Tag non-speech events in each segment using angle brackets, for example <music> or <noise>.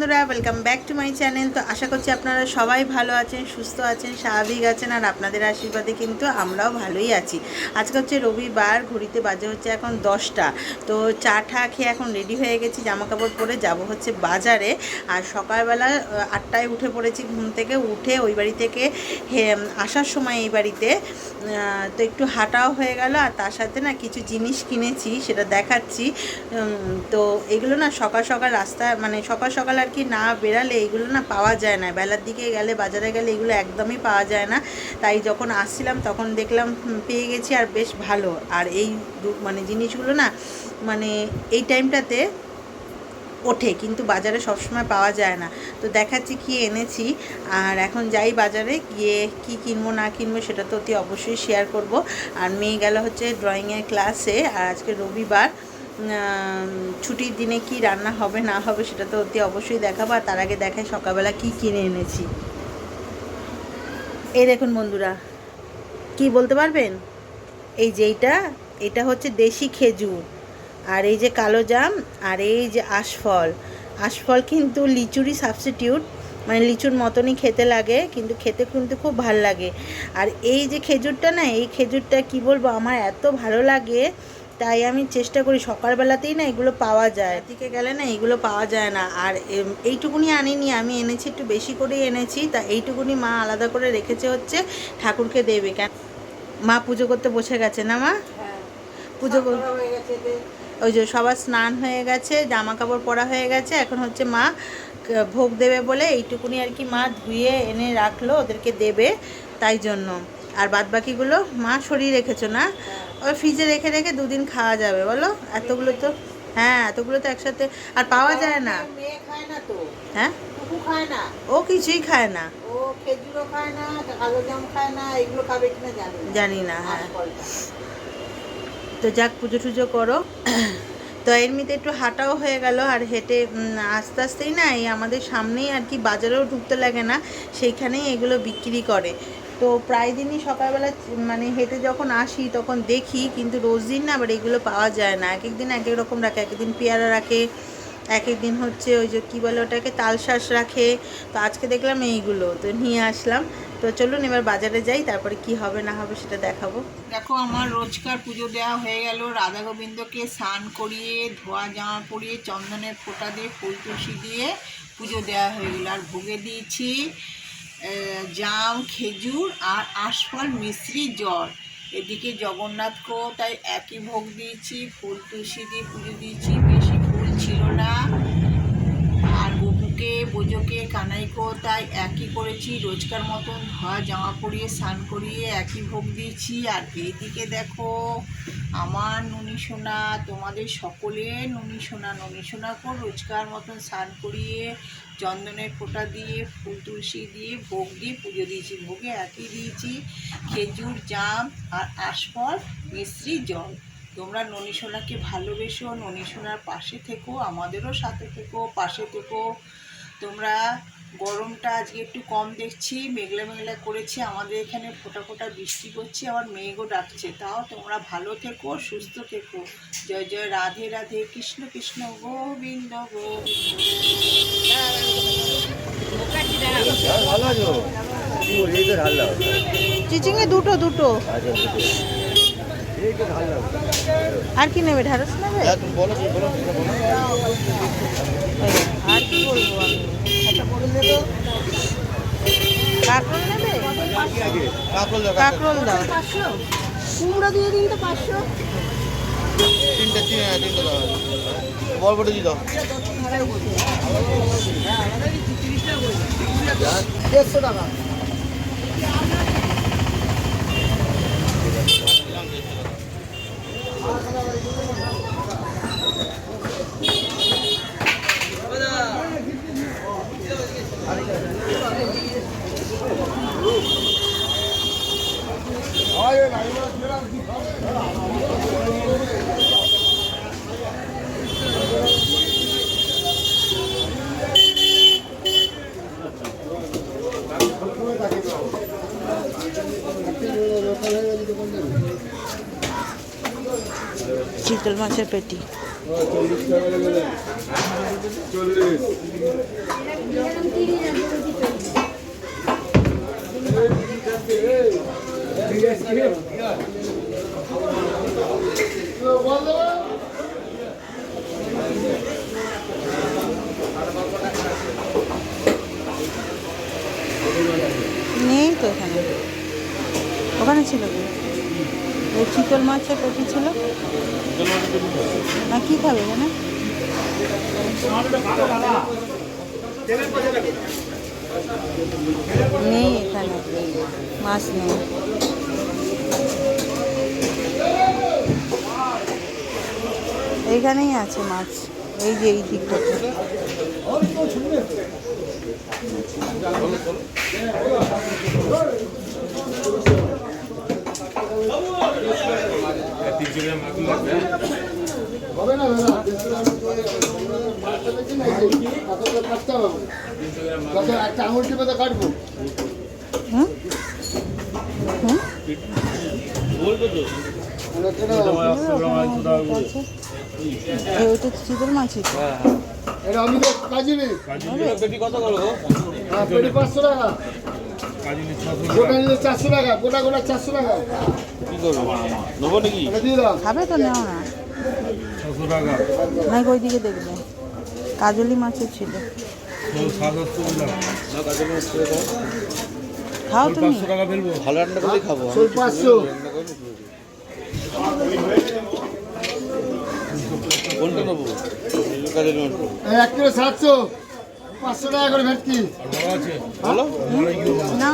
বন্ধুরা welcome back to my channel তো আশা করছি আপনারা সবাই ভালো আছেন, সুস্থ আছেন, স্বাভাবিক আছেন, আর আপনাদের আশীর্বাদে কিন্তু আমরাও ভালোই আছি। আজকে হচ্ছে রবিবার, ঘড়িতে বাজে হচ্ছে এখন দশটা। তো চা ঠা খেয়ে এখন রেডি হয়ে গেছি জামা কাপড় পরে যাব হচ্ছে বাজারে। আর সকালবেলা আটটায় উঠে পড়েছি ঘুম থেকে, উঠে ওই বাড়ি থেকে আসার সময় এই বাড়িতে। তো একটু হাঁটাও হয়ে গেল, আর তার সাথে না কিছু জিনিস কিনেছি, সেটা দেখাচ্ছি। তো এগুলো না সকাল সকাল রাস্তা মানে সকাল সকাল আর কি না বেরালে এগুলো না পাওয়া যায় না। বেলার দিকে গেলে, বাজারে গেলে এগুলো একদমই পাওয়া যায় না। তাই যখন আসছিলাম তখন দেখলাম পেয়ে গেছি আর বেশ ভালো। আর এই মানে জিনিসগুলো না মানে এই টাইমটাতে ওঠে, কিন্তু বাজারে সবসময় পাওয়া যায় না। তো দেখাচ্ছি কি এনেছি। আর এখন যাই বাজারে, গিয়ে কি কিনবো, না কিনবো, সেটা তো অতি অবশ্যই শেয়ার করব। আর মেয়ে গেল হচ্ছে ড্রয়িংয়ের ক্লাসে আর আজকে রবিবার। ছুটির দিনে কি রান্না হবে, না হবে সেটা তো অতি অবশ্যই দেখাবো। আর তার আগে দেখাই সকালবেলা কি কিনে এনেছি। এই দেখুন বন্ধুরা, কি বলতে পারবেন? এই যে এইটা, এটা হচ্ছে দেশি খেজুর। আর এই যে কালো জাম, আর এই যে আশফল। আশফল কিন্তু লিচুরই সাবস্টিটিউট মানে লিচুর মতনই খেতে লাগে, কিন্তু খেতে কিন্তু খুব ভালো লাগে। আর এই যে খেজুরটা না, এই খেজুরটা কি বলব, আমার এত ভালো লাগে তাই আমি চেষ্টা করি সকালবেলাতেই না এগুলো পাওয়া যায়। দিকে গেলে না এগুলো পাওয়া যায় না। আর এইটুকুনি আনিনি আমি এনেছি একটু বেশি করেই এনেছি। তা এইটুকুনি মা আলাদা করে রেখেছে হচ্ছে ঠাকুরকে দেবে। কেন মা পুজো করতে বসে গেছে না মা? পুজো কর- ওই যে সবার স্নান হয়ে গেছে জামা কাপড় পরা হয়ে গেছে। এখন হচ্ছে মা ভোগ দেবে বলে এইটুকুনি আর কি মা ধুয়ে এনে রাখল ওদেরকে দেবে তাই জন্য। আর বাদ বাকিগুলো মা সরিয়ে রেখেছো না? ওই ফ্রিজে রেখে রেখে দুদিন খাওয়া যাবে বলো? এতগুলো তো হ্যাঁ এতগুলো তো একসাথে আর পাওয়া যায় না। খায় না তো। হ্যাঁ? খায় না। ও কিছুই খায় না। ও খেজুরও খায় না কালো জাম খায় না এগুলো খাবে কিনা জানি না। জানি না হ্যাঁ। তো যাক পুজো টুজো করো। <clears throat> তো এমনিতে একটু হাঁটাও হয়ে গেল আর হেঁটে আস্তে আস্তেই না এই আমাদের সামনেই আর কি বাজারেও ঢুকতে লাগে না সেইখানেই এগুলো বিক্রি করে। তো প্রায় দিনই সকালবেলা মানে হেঁটে যখন আসি, তখন দেখি, কিন্তু রোজ দিন না আবার এগুলো পাওয়া যায় না। এক একদিন এক এক রকম রাখে এক একদিন পেয়ারা রাখে এক এক দিন হচ্ছে ওই যে কী বলে ওটাকে, তালশাঁস রাখে। তো আজকে দেখলাম এইগুলো, তো নিয়ে আসলাম। তো চলুন এবার বাজারে যাই, তারপরে কি হবে না হবে সেটা দেখাবো। দেখো, আমার রোজকার পুজো দেওয়া হয়ে গেল। রাধা গোবিন্দকে স্নান করিয়ে, ধোয়া জামা পরিয়ে, চন্দনের ফোঁটা দিয়ে, ফুল তুলসী দিয়ে পুজো দেওয়া হয়ে গেল। আর ভোগে দিয়েছি জাম, খেজুর আর আশফল মিশ্রি জল। এদিকে জগন্নাথকেও তাই একই ভোগ দিয়েছি, ফুল তুলসী দিয়ে পুজো দিয়েছি, বেশি ফুল ছিল না। বোজোকে কানাইকেও তাই একই করেছি, রোজকার মতন ধোয়া জামা পরিয়ে, স্নান করিয়ে, একই ভোগ দিয়েছি। আর এইদিকে দেখো, আমার নুনি সোনা, তোমাদের সকলে নুনি সোনা, নুনি সোনাকেও রোজকার মতন স্নান করিয়ে, চন্দনের ফোঁটা দিয়ে, ফুল তুলসী দিয়ে, ভোগ দিয়ে পুজো দিয়েছি। ভোগে একই দিয়েছি, খেজুর, জাম আর আশফল মিশ্রি জল। তোমরা ননী সোনাকে ভালোবেসো, ননী সোনার পাশে থেকো, আমাদেরও সাথে থেকো, পাশে থেকো। তোমরা গরমটা আজকে একটু কম দেখছি, মেঘলা মেঘলা করেছে, আমাদের এখানে ফোটা ফোটা বৃষ্টি করছে আবার মেঘও ডাকছে। তাও তোমরা ভালো থেকো, সুস্থ থেকো। জয় জয়, রাধে রাধে, কৃষ্ণ কৃষ্ণ, গোবিন্দ চিচিংয়ে দুটো দুটো। আর কি নেবে ঢ্যাঁড়স নেবে? বলো তুমি বলো ওই, আর কি বলব কাঁকরোল নেবে কাকরোল দাও দিয়ে দিন পাঁচশো তিনটে হ্যাঁ, তিনটে দাও বরবটি দিয়ে দাও দেড়শো টাকা মাছের পেটি। নেই নেই এখানে মাছ নেই। এইখানেই আছে মাছ এই যে এই দিকটাতে হবে না চিতল মাছই এটা আমি তো কাজি নেই পেটি কত করে পেটি পাঁচশো টাকা। গোটা নিলে চারশো টাকা গোটা গোটা চারশো টাকা কি করব নেব নাকি দাও খাবে তো নেও না দেখবে। কাজলি মাছও ছিল। খাও তুমি ভালো রান্না করে খাব। কোনটা নেব? এক কিলো সাতশো। পাঁচশো টাকা করে ভেটকি। ভালো আছে। না।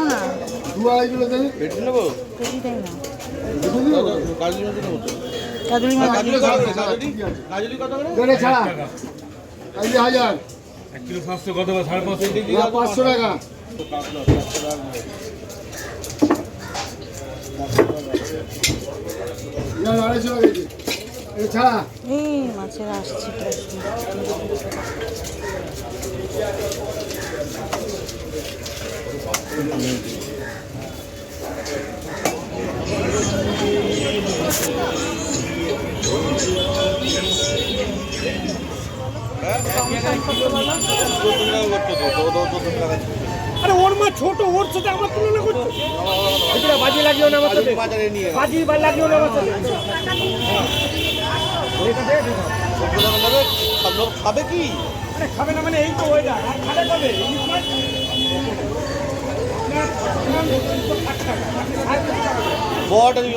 দু আড়াই কিলো দেবে। নেব? কাজলি মাছ নেব কাজলি মাছ কাজলি কত করে? ছাড়া হাজার এক কিলো সাতশো কত সাড়ে পাঁচশো। পাঁচশো টাকা। আড়াইশো টাকা দিয়েছে। এই মাছের আসছে আরে ওর মা ছোট ওর সাথে আমার তুলনা করছ এটা বাজি লাগিও না আমার সাথে। বাজারে নিয়ে বাজি বা লাগিও না আমার সাথে। খাবে কি আরে খাবে না মানে এই তো ওইটা আর খাবে কবে। বড়টা দিবি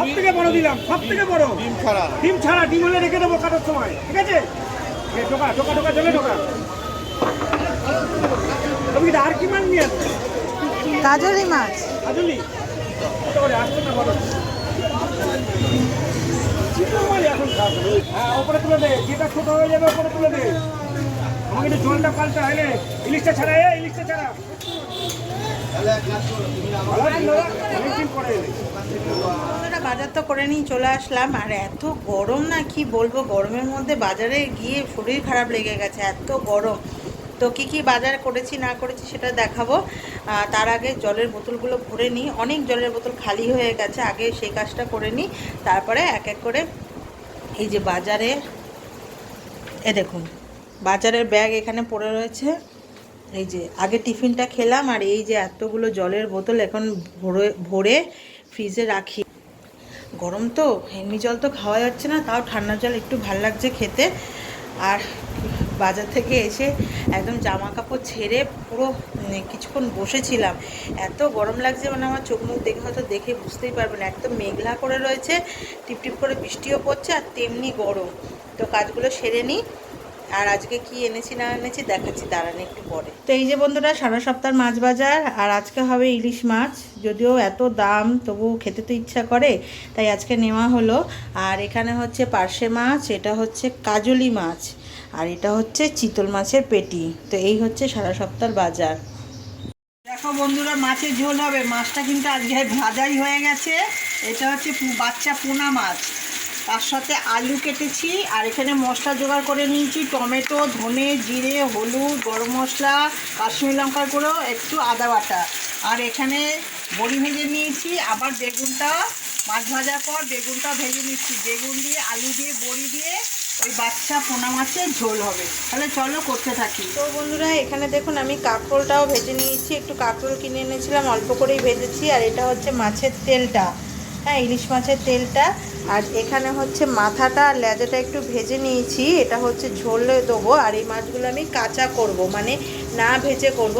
সব থেকে বড় দিলাম সব থেকে বড়। ডিম ছাড়া। ডিম ছাড়া ডিম হলে রেখে দেবো কাটার সময় ঠিক আছে? ঢোকা ঢোকা ঢোকা চলে ঢোকা তুমি আর কি মাছ নিয়ে আসছো? কাজলি মাছ। করে? আসছো না বলো। হ্যাঁ ওপরে তুলে দে। যেটা ছোট হয়ে যাবে ওপরে তুলে দে। আমাকে একটু জলটা পাল্টা হলে ইলিশটা ছাড়া ইলিশটা ছাড়া। বন্ধুরা বাজার তো করে নিয়ে চলে আসলাম। আর এত গরম না, কি বলব? গরমের মধ্যে বাজারে গিয়ে শরীর খারাপ লেগে গেছে, এত গরম। তো কি কি বাজার করেছি, না করেছি সেটা দেখাবো। তার আগে জলের বোতলগুলো ভরে নিই। অনেক জলের বোতল খালি হয়ে গেছে, আগে সেই কাজটা করে নিই। তারপরে এক এক করে এই যে বাজারে এ দেখুন, বাজারের ব্যাগ এখানে পড়ে রয়েছে। এই যে, আগে টিফিনটা খেলাম আর এই যে এতগুলো জলের বোতল এখন ভরে ভরে ফ্রিজে রাখি। গরম তো, এমনি জল তো খাওয়া যাচ্ছে না, তাও ঠান্ডা জল একটু ভালো লাগছে খেতে। আর বাজার থেকে এসে একদম জামা কাপড় ছেড়ে পুরো মানে কিছুক্ষণ বসেছিলাম। এত গরম লাগছে মানে আমার চোখ মুখ দেখে হয়তো দেখে বুঝতেই পারবেন একদম মেঘলা করে রয়েছে, টিপটিপ করে বৃষ্টিও পড়ছে আর তেমনি গরম। তো কাজগুলো সেরে নিই। আর আজকে কি এনেছি না এনেছি দেখাচ্ছি, দাঁড়ান একটু পরে। তো এই যে বন্ধুরা, সারা সপ্তাহ মাছ বাজার, আর আজকে হবে ইলিশ মাছ। যদিও এত দাম তবু খেতে তো ইচ্ছা করে, তাই আজকে নেওয়া হলো। আর এখানে হচ্ছে পার্শে মাছ, এটা হচ্ছে কাজলি মাছ, আর এটা হচ্ছে চিতল মাছের পেটি। তো এই হচ্ছে সারা সপ্তাহ বাজার। দেখো বন্ধুরা, মাছের ঝোল হবে। মাছটা কিন্তু আজকে ভাজাই হয়ে গেছে। এটা হচ্ছে বাচ্চা পোনা মাছ। তার সাথে আলু কেটেছি, আর এখানে মশলা জোগাড় করে নিয়েছি। টমেটো, ধনে, জিরে, হলুদ, গরম মশলা, কাশ্মীর লঙ্কার গুঁড়ো, একটু আদা বাটা। আর এখানে বড়ি ভেজে নিয়েছি, আবার বেগুনটা, মাছ ভাজার পর বেগুনটা ভেজে নিচ্ছি। বেগুন দিয়ে, আলু দিয়ে, বড়ি দিয়ে ওই বাচ্চা পোনা মাছের ঝোল হবে। তাহলে চলো করতে থাকি। তো বন্ধুরা, এখানে দেখুন আমি কাঁকরোলটাও ভেজে নিয়েছি। একটু কাঁকরোল কিনে এনেছিলাম, অল্প করেই ভেজেছি, আর এটা হচ্ছে মাছের তেলটা। হ্যাঁ ইলিশ মাছের তেলটা। আর এখানে হচ্ছে মাথাটা আর লেজাটা একটু ভেজে নিয়েছি। এটা হচ্ছে ঝোলে দেবো। আর এই মাছগুলো আমি কাঁচা করব মানে না ভেজে করব।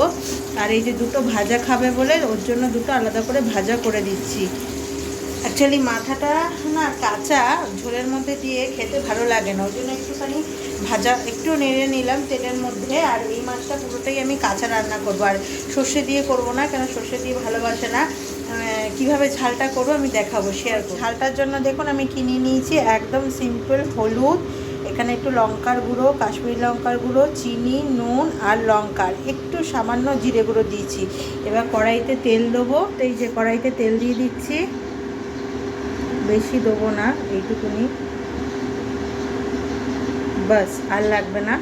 আর এই যে দুটো ভাজা খাবে বলে, ওর জন্য দুটো আলাদা করে ভাজা করে দিচ্ছি। অ্যাকচুয়ালি মাথাটা না কাঁচা, ঝোলের মধ্যে দিয়ে খেতে ভালো লাগে না। ওই জন্য একটুখানি ভাজা, একটু নেড়ে নিলাম তেলের মধ্যে। আর এই মাছটা পুরোটাই আমি কাঁচা রান্না করব। আর সর্ষে দিয়ে করব না, কেন সর্ষে দিয়ে ভালোবাসে না। কীভাবে ঝালটা করব আমি দেখাবো শেয়ার ঝালটার জন্য দেখুন আমি কিনে নিয়েছি একদম সিম্পল হলুদ, এখানে একটু লঙ্কার গুঁড়ো, কাশ্মীরি লঙ্কার গুঁড়ো, চিনি, নুন আর লঙ্কার, একটু সামান্য জিরে গুঁড়ো দিয়েছি। এবার কড়াইতে তেল দেবো তো এই যে কড়াইতে তেল দিয়ে দিচ্ছি। বেশি দেবো না, এইটুকুনি। বাস, আর লাগবে না।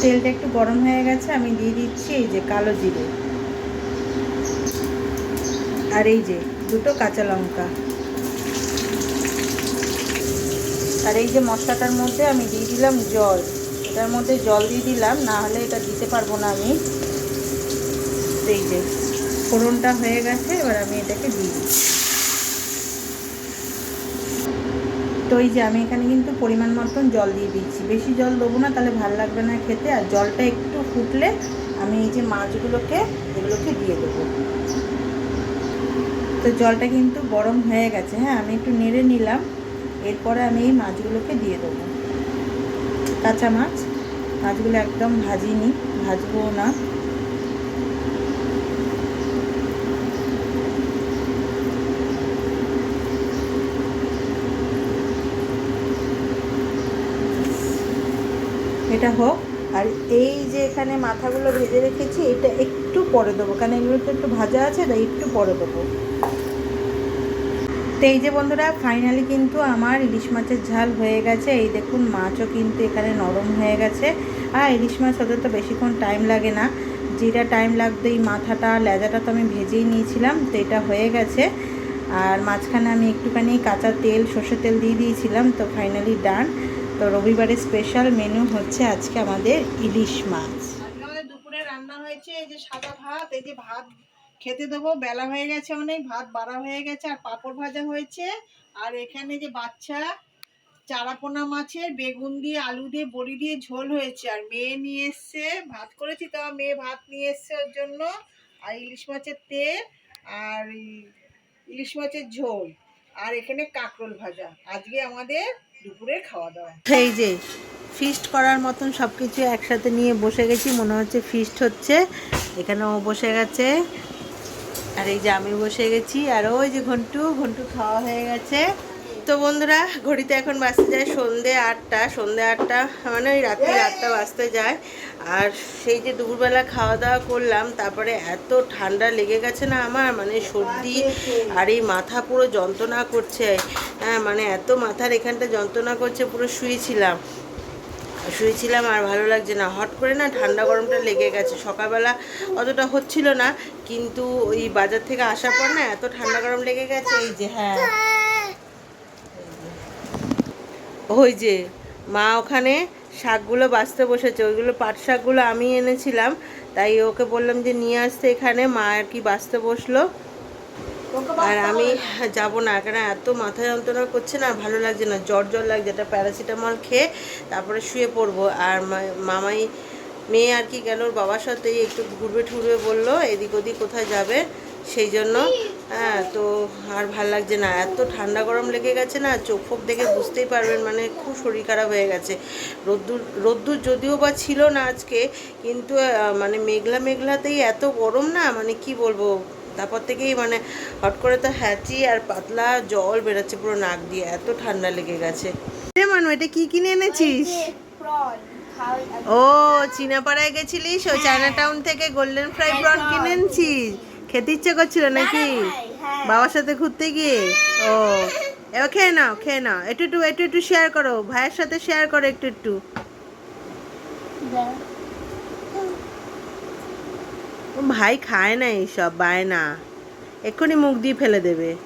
তেলটা একটু গরম হয়ে গেছে, আমি দিয়ে দিচ্ছি এই যে কালো জিরে। আর এই যে, দুটো কাঁচা লঙ্কা। আর এই যে মশলাটার মধ্যে আমি দিয়ে দিলাম জল। এটার মধ্যে জল দিয়ে দিলাম, না হলে এটা দিতে পারব না আমি। এই যে, ফোড়নটা হয়ে গেছে, এবার আমি এটাকে দিয়ে দিচ্ছি। তো এই যে আমি এখানে কিন্তু পরিমাণ মতন জল দিয়ে দিচ্ছি। বেশি জল দেবো না, তাহলে ভালো লাগবে না খেতে। আর জলটা একটু ফুটলে আমি এই যে মাছগুলোকে, এগুলোকে দিয়ে দেবো। তো জলটা কিন্তু গরম হয়ে গেছে। হ্যাঁ আমি একটু নেড়ে নিলাম। এরপরে আমি এই মাছগুলোকে দিয়ে দেবো। কাঁচা মাছ। মাছগুলো একদম ভাজিনি, ভাজবো না। এটা হোক। আর এই যে এখানে মাথাগুলো ভেজে রেখেছি, এটা একটু পরে দেবো। কারণ এগুলো তো একটু ভাজা আছে, তাই একটু পরে দেবো। তো এই যে বন্ধুরা ফাইনালি কিন্তু আমার ইলিশ মাছের ঝাল হয়ে গেছে। এই দেখুন, মাছও কিন্তু এখানে নরম হয়ে গেছে। আর ইলিশ মাছ হতে তো বেশিক্ষণ টাইম লাগে না। যেটা টাইম লাগতো এই মাথাটা, লেজাটা তো আমি ভেজেই নিয়েছিলাম, তো এটা হয়ে গেছে। আর মাঝখানে আমি একটুখানি কাঁচা তেল, সর্ষের তেল দিয়ে দিয়েছিলাম, তো ফাইনালি ডান তো রবিবারের স্পেশাল মেনু হচ্ছে আজকে আমাদের ইলিশ মাছ। আমাদের দুপুরে রান্না হয়েছে, এই যে সাদা ভাত, এই যে ভাত খেতে দেবো। বেলা হয়ে গেছে অনেক, ভাত বাড়া হয়ে গেছে, আর পাঁপড় ভাজা হয়েছে। আর এখানে যে বাচ্চা, চারাপোনা মাছের, বেগুন দিয়ে, আলু দিয়ে, বড়ি দিয়ে ঝোল হয়েছে। আর মেয়ে নিয়ে এসছে, ভাত করেছি তো মেয়ে ভাত নিয়ে এসছে ওর জন্য। আর ইলিশ মাছের তেল, আর ইলিশ মাছের ঝোল। আর এখানে কাঁকরোল ভাজা। আজকে আমাদের দুপুরের খাওয়া দাওয়া এই যে ফিস্ট করার মতন সব কিছু একসাথে নিয়ে বসে গেছি, মনে হচ্ছে ফিস্ট হচ্ছে। এখানেও বসে গেছে। আর এই যে আমি বসে গেছি, আর ওই যে ঘন্টু ঘন্টু খাওয়া হয়ে গেছে। তো বন্ধুরা, ঘড়িতে এখন বাজতে যায় সন্ধে আটটা সন্ধে আটটা মানে ওই রাত্রি আটটা বাজতে যায়। আর সেই যে দুপুরবেলা খাওয়া দাওয়া করলাম, তারপরে এত ঠান্ডা লেগে গেছে না আমার মানে সর্দি আর এই মাথা পুরো যন্ত্রণা করছে। হ্যাঁ মানে এত মাথার এখানটা যন্ত্রণা করছে, পুরো শুয়েছিলাম। শুয়েছিলাম আর ভালো লাগছে না। হট করে না ঠান্ডা গরমটা লেগে গেছে। সকালবেলা অতটা হচ্ছিল না, কিন্তু ওই বাজার থেকে আসার পর না এত ঠান্ডা গরম লেগে গেছে, এই যে হ্যাঁ। ওই যে মা ওখানে শাকগুলো বাঁচতে বসেছে, ওইগুলো পাট শাকগুলো আমি এনেছিলাম, তাই ওকে বললাম যে নিয়ে আসতে এখানে, মা আর কি বাঁচতে বসল। আর আমি যাব না, কেন এত মাথা যন্ত্রণা করছে না, ভালো লাগছে না, জ্বর জ্বর লাগছে, একটা প্যারাসিটামল খেয়ে তারপরে শুয়ে পড়ব। আর মামাই মেয়ে আর কি গেল বাবার সাথে একটু ঘুরবে ঠুরবে বলল, এদিক ওদিক কোথায় যাবে, সেই জন্য হ্যাঁ তো আর ভালো লাগছে না, এত ঠান্ডা গরম লেগে গেছে না, চোখ ফোক দেখে বুঝতেই পারবেন মানে খুব শরীর খারাপ হয়ে গেছে। রোদ্দুর রোদ্দুর যদিও বা ছিল না আজকে, কিন্তু মানে মেঘলা মেঘলাতেই এত গরম না মানে কি বলব তারপর থেকেই মানে হট করে তো হ্যাচি আর পাতলা জল বেরোচ্ছে পুরো নাক দিয়ে এত ঠান্ডা লেগে গেছে। রে মানু এটা কি কিনে এনেছিস? ও চীনাপাড়ায় গেছিলিস? ও চায়না টাউন থেকে গোল্ডেন ফ্রাই প্রন কিনে এনেছিস? খেতে ইচ্ছে করছিল নাকি? বাবার সাথে ঘুরতে গিয়ে? ও। এবার খেয়ে নাও খেয়ে নাও। একটু একটু একটু একটু শেয়ার করো। ভাইয়ের সাথে শেয়ার করো একটু একটু। ভাই খায় না এইসব বায় না। এক্ষুনি মুখ দিয়ে ফেলে দেবে।